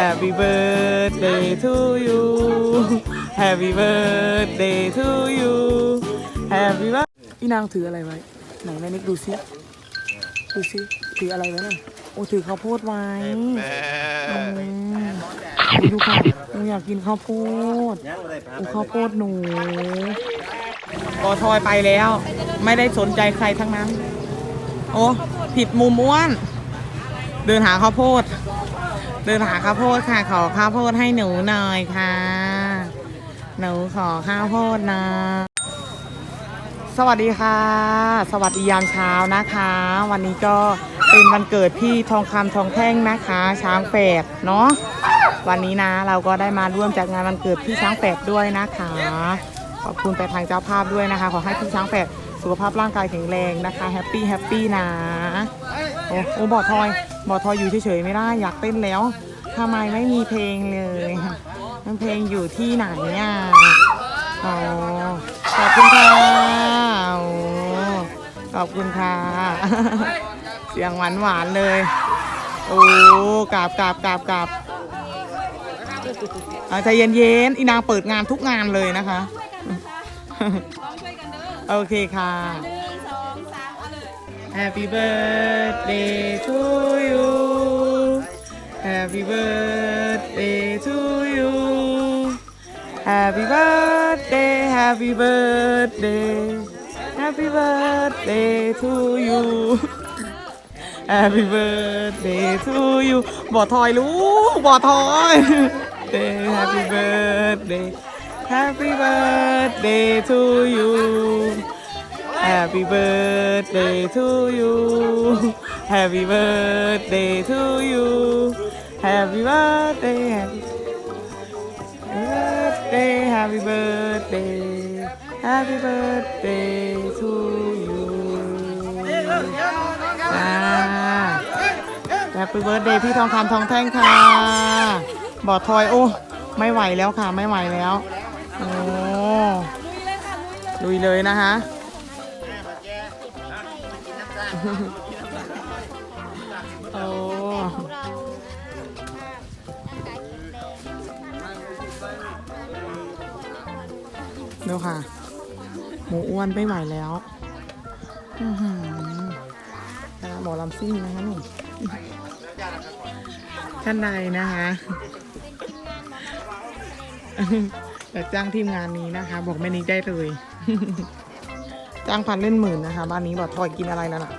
Happy birthday to you Happy birthday to you Happy birthday พี่นางถืออะไรไว้ ไหนแม่นิกดูซิดูซิถืออะไรไว้น่ะโอ้ถือข้าวโพดไว้อืมดูค่ะหนูอยากกินข้าวโพดโอ้ข้าวโพดหนูกอทอยไปแล้ว ไม่ได้สนใจใครทั้งนั้น โอ้ผิดมุมม้วน เดินหาข้าวโพด เดินหาข้าวโพดค่ะ ขอข้าวโพดให้หนูหน่อยค่ะ หนูขอข้าวโพดนะ สวัสดีค่ะ สวัสดียามเช้านะคะ วันนี้ก็เป็นวันเกิดพี่ทองคำทองแท่งนะคะ ช้างแฝดเนาะวันนี้นะเราก็ได้มาร่วมจัดงานวันเกิดพี่ช้างแฝดด้วยนะคะ ขอบคุณไปทางเจ้าภาพด้วยนะคะ ขอให้พี่ช้างแฝดสุขภาพร่างกายแข็งแรงนะคะแฮปปี้แฮปปี้นะ โอ้โอ้บอทอย บอทอยอยู่เฉยๆไม่ได้อยากเต้นแล้วทำไมไม่มีเพลงเลยมันเพลงอยู่ที่ไหนอะอ๋อขอบคุณค่ะขอบคุณค่ะ เสียงหวานหวานๆเลย โอ้กราบกราบกราบกราบใจเย็นๆอีนางเปิดงานทุกงานเลยนะคะ โอเคค่ะ Happy birthday to you Happy birthday to you Happy birthday Happy birthday Happy birthday to you Happy birthday to you บอทอยลูกบอทอย Happy birthday Happy birthday to you Happy birthday to you Happy birthday to you Happy birthday Happy birthday Happy birthday Happy birthday to you อ่า Happy birthday พี่ทองคำทองแท่งค่ะบอดทอยโอ้ไม่ไหวแล้วค่ะ ไม่ไหวแล้ว โอ้ลุยเลยนะคะ โอ้ดูค่ะ หมูอ้วนไม่ไหวแล้วอื้อหือนะคะหมอลำซิ่งนะคะนี่ท่านใดนะคะอยากจ้างทีมงานนี้นะคะ บอกแม่นิกได้เลย จ้างพันเล่นหมื่นนะคะ บ้านนี้บอกทอยกินอะไรแล้วน่ะ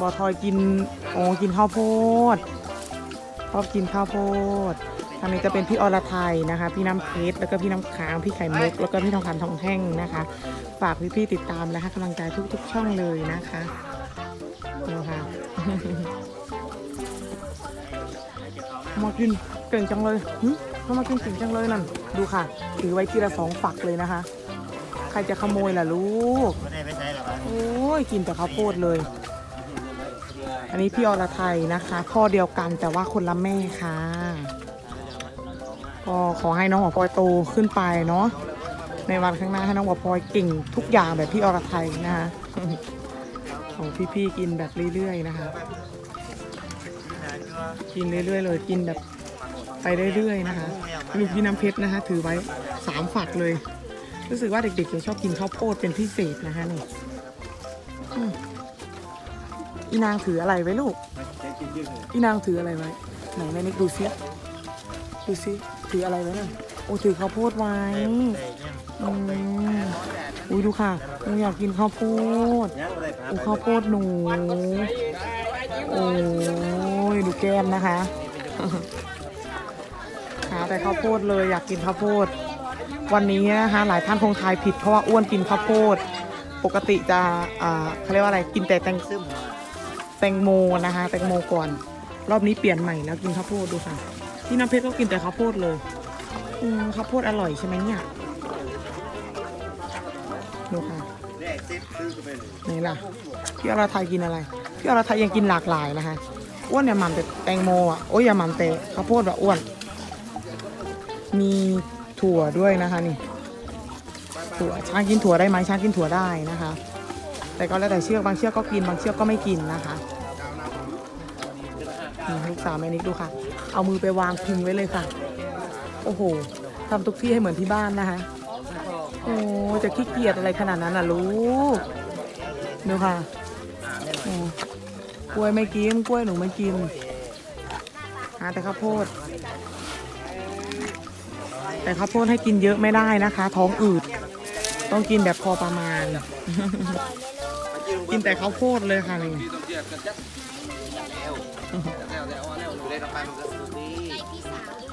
บอทอยกินโอ้กินข้าวโพดชอบกินข้าวโพดทางนี้จะเป็นพี่อรไทยนะคะ พี่น้ำเพชรแล้วก็พี่น้ำค้างพี่ไข่มุกแล้วก็พี่ทองคำทองแท่งนะคะ ฝากพี่ๆติดตามนะคะกำลังใจทุกๆช่องเลยนะคะดูค่ะมากินเก่งจังเลยหึเขามากินเก่งจังเลยนั่นดูค่ะ ถือไว้ทีละสองฝักเลยนะคะ ใครจะขโมยล่ะลูกไม่ได้ไม่ใช่หรอกโอ้ยกินแต่ข้าวโพดเลย อันนี้พี่อรไทยนะคะ พ่อเดียวกันแต่ว่าคนละแม่ค่ะ ก็ขอให้น้องหัวพลอยโตขึ้นไปเนาะ ในวันข้างหน้าให้น้องหัวพลอยเก่งทุกอย่างแบบพี่อรไทยนะคะของพี่ๆกินแบบเรื่อยๆนะคะ กินเรื่อยๆเลยกินแบบไปเรื่อยๆนะคะลูกพี่น้ำเพชรนะคะ ถือไว้สามฝักเลย รู้สึกว่าเด็กๆจะชอบกินข้าวโพดเป็นพิเศษนะคะนี่ อืมอีนางถืออะไรไว้ลูก อีนางถืออะไรไว้ ไหนแม่นิกดูซิดูซิถืออะไรไว้น่ะโอ้ถือข้าวโพดไว้อืมอุ้ยดูค่ะหนูอยากกินข้าวโพดโอ้ข้าวโพดหนู โอ้ยดูแก้มนะคะ หาแต่ข้าวโพดเลยอยากกินข้าวโพด วันนี้นะคะหลายท่านคงทายผิดเพราะว่าอ้วนกินข้าวโพด ปกติจะอ่าเขาเรียกว่าอะไรกินแต่แตงซึมแตงโมนะคะ แตงโมก่อน รอบนี้เปลี่ยนใหม่แล้วกินข้าวโพดดูค่ะพี่น้ำเพชรก็กินแต่ข้าวโพดเลยอืมข้าวโพดอร่อยใช่ไหมเนี่ยดูค่ะไหนล่ะพี่อรไทยกินอะไรพี่อรไทยยังกินหลากหลายนะคะอ้วนอย่าหมั่นแต่แตงโมอะโอ้ยอย่าหมั่นแต่ข้าวโพดแบบอ้วน มีถั่วด้วยนะคะนี่ถั่วช้างกินถั่วได้ไหมช้างกินถั่วได้นะคะ แต่ก็แล้วแต่เชือกบางเชือกก็กินบางเชือกก็ไม่กินนะคะนี่ลูกสาวแม่นิกดูค่ะ เอามือไปวางพิงไว้เลยค่ะ โอ้โหทำทุกที่ให้เหมือนที่บ้านนะคะโอ้จะขี้เกียจอะไรขนาดนั้นล่ะลูกดูค่ะโอ้กล้วยไม่กินกล้วยหนูไม่กินหาแต่ข้าวโพด แต่ข้าวโพดให้กินเยอะไม่ได้นะคะ ท้องอืด ต้องกินแบบพอประมาณ กินแต่ข้าวโพดเลยค่ะนี่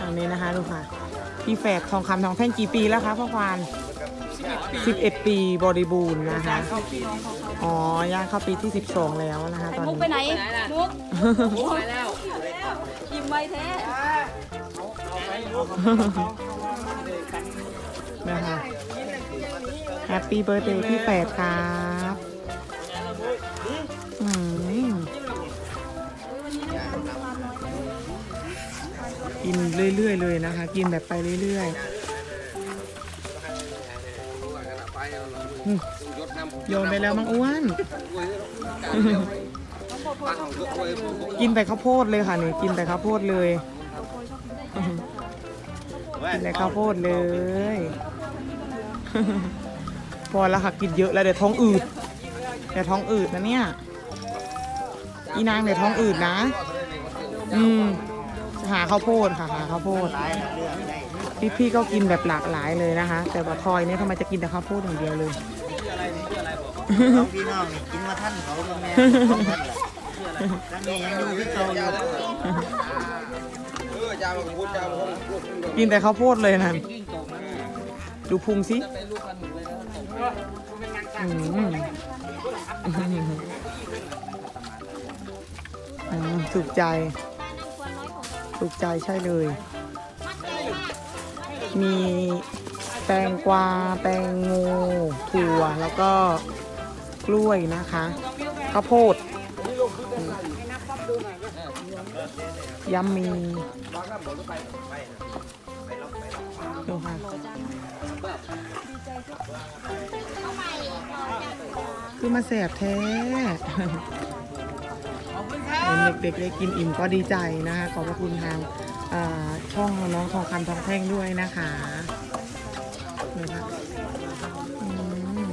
อันนี้นะคะดูค่ะพี่แฝดทองคำทองแท่งกี่ปีแล้วคะพ่อควาน11 ปีบริบูรณ์นะคะอ๋อย่างเข้าปีที่ 12 แล้วนะคะตอนมุกนี้ไปไหนมุกไปแล้วยิ้มไว้แท้นะคะแฮปปี้เบิร์ a เดย์พี่แฝดครั กินเรื่อยๆเลยนะคะ กินแบบไปเรื่อยๆอืมโยนไปแล้วมังอ้วน กินแต่ข้าวโพดเลยค่ะนี่กินแต่ข้าวโพดเลยกินแต่ข้าวโพดเลย พอแล้วค่ะกินเยอะแล้วเดี๋ยวท้องอืดเดี๋ยวท้องอืดนะเนี่ยอีนางเดี๋ยวท้องอืดนะ อืม หาข้าวโพดค่ะหาข้าวโพดพี่พี่ๆก็กินแบบหลากหลายเลยนะคะ แต่ว่าทอยเนี่ยทำไมจะกินแต่ข้าวโพดอย่างเดียวเลยน้องพี่น้องนี่กินมาท่านเขาบ้างแม่ท่านแหละแล้วนี่ยังอยู่ที่เก่าอยู่กินแต่ข้าวโพดเลยนั่นดูพุงสิอืมอืมถูกใจ ถูกใจใช่เลย มีแตงกวา แตงโมถั่ว แล้วก็กล้วยนะคะข้าวโพดยำมีดูค่ะคือมาแสบแท้ ห็นเด็กๆได้กินอิ่มก็ดีใจนะคะขอบพระคุณทางช่องน้องทองคำทองแท่งด้วยนะคะนี่ค่ะอืม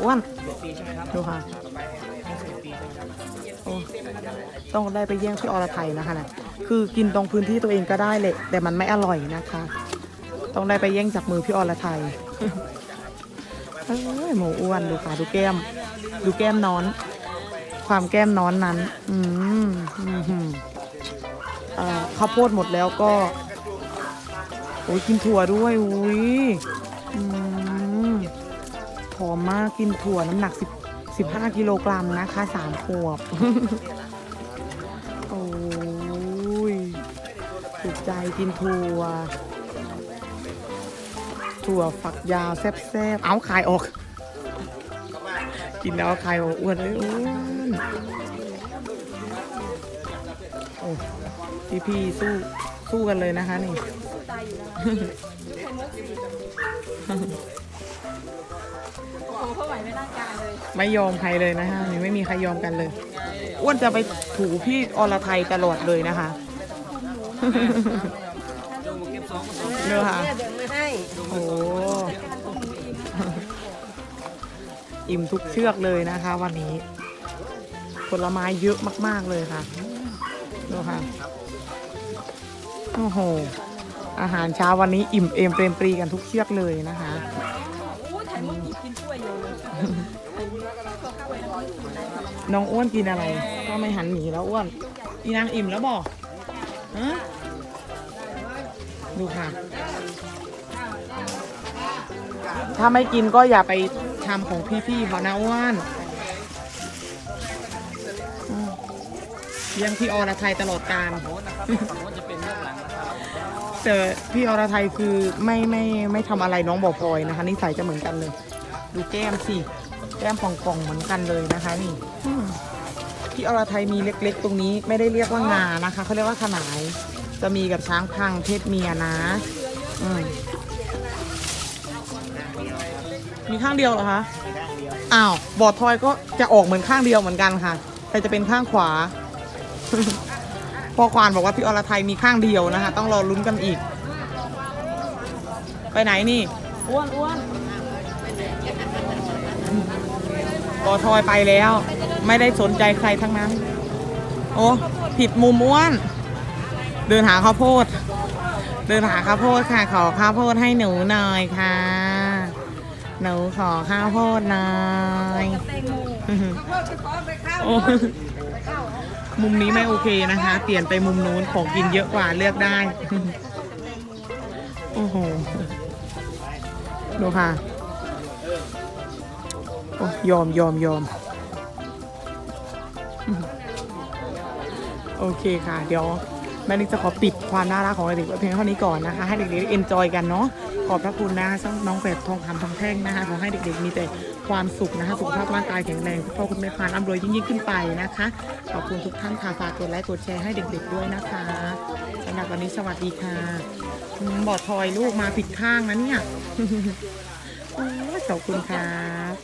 อ้วนดูค่ะโอ้ต้องได้ไปเยี่ยงที่อรไทยนะคะนะคือกินตรงพื้นที่ตัวเองก็ได้แหละแต่มันไม่อร่อยนะคะ ต้องได้ไปแย่งจากมือพี่อรไทย เอ้ยหมูอ้วนดูค่ะดูแก้ม ดูแก้มนอน ความแก้มนอนนั้น อืมอืมข้าวโพดหมดแล้วก็โอ้ยกินถั่วด้วยอุ้ยอืมผอมมากกินถั่วน้ำหนักสิบสิบห้ากิโลกรัมนะคะสามขวบ โอ้ยถูกใจกินถั่ว ถั่วฝักยาวแซ่บๆ เอาขายออก กินแล้วขายออกอ้วนเลยอ้วนโอ้พี่พี่สู้สู้กันเลยนะคะนี่เขาไหวไม่ร่างกายเลย ไม่ยอมใครเลยนะคะนี่ไม่มีใครยอมกันเลย อ้วนจะไปถูพี่อรไทยตลอดเลยนะคะเนื้อค่ะเดี๋ยวไม่ให้ โอ้อิ่มทุกเชือกเลยนะคะ วันนี้ ผลไม้เยอะมาก ๆเลยค่ะดูค่ะโอ้โหอาหารเช้าวันนี้อิ่มเอมเปรมปรีกันทุกเชือกเลยนะคะน้อยู่เลยน้องอ้วนกินอะไรก็ไม่หันหนีแล้วอ้วน อีนางอิ่มแล้วบอกฮะดูค่ะ ถ้าไม่กินก็อย่าไปทำของพี่ๆเขานะอ้วนเลี้ยังพี่อรไทยตลอดการแต่พี่อรไทยคือไม่ไม่ไม่ทำอะไรน้องบอพลอยนะคะนิสัยจะเหมือนกันเลย ดูแก้มสิ แก้มป่องๆเหมือนกันเลยนะคะนี่พี่อรไทยมีเล็กๆ ตรงนี้ไม่ได้เรียกว่างานะคะเขาเรียกว่าขนาย จะมีกับช้างพังเพศเมียนะ อืม มีข้างเดียวเหรอคะอ้าวบอดทอยก็จะออกเหมือนข้างเดียวเหมือนกันค่ะรจะเป็นข้างขวาพ่อควานบอกว่าพี่อรไทยมีข้างเดียวนะคะ ต้องรอลุ้นกันอีก ไปไหนนี่อ้วนอ้วนบอทอยไปแล้ว ไม่ได้สนใจใครทั้งนั้น โอ้ผิดมุมอ้วน เดินหาข้าวโพด เดินหาข้าวโพดค่ะ ขอข้าวโพดให้หนูหน่อยค่ะ หนูขอข้าวโพดหน่อยโอ้มุมนี้ไม่โอเคนะคะ เปลี่ยนไปมุมนู้นของกินเยอะกว่าเลือกได้ โอ้โห ดูค่ะโอ้ยอมยอมยอม โอเคค่ะ เดี๋ยว แม่นิกจะขอปิดความน่ารักของเด็กๆไว้เพียงเท่านี้ก่อนนะคะ ให้เด็กๆได้เอนจอยกันเนาะขอบพระคุณนะคะน้องแฝดทองคำทองแท่งนะคะขอให้เด็กๆมีแต่ความสุขนะคะสุขภาพร่างกายแข็งแรงคุณพ่อคุณแม่พานร่ำรวยยิ่งๆขึ้นไปนะคะ ขอบคุณทุกท่านค่ะฝากกดไลค์กดแชร์ให้เด็กๆด้วยนะคะสำหรับวันนี้สวัสดีค่ะบอดทอยลูกมาผิดข้างนะเนี่ยโอ้ขอบคุณครับ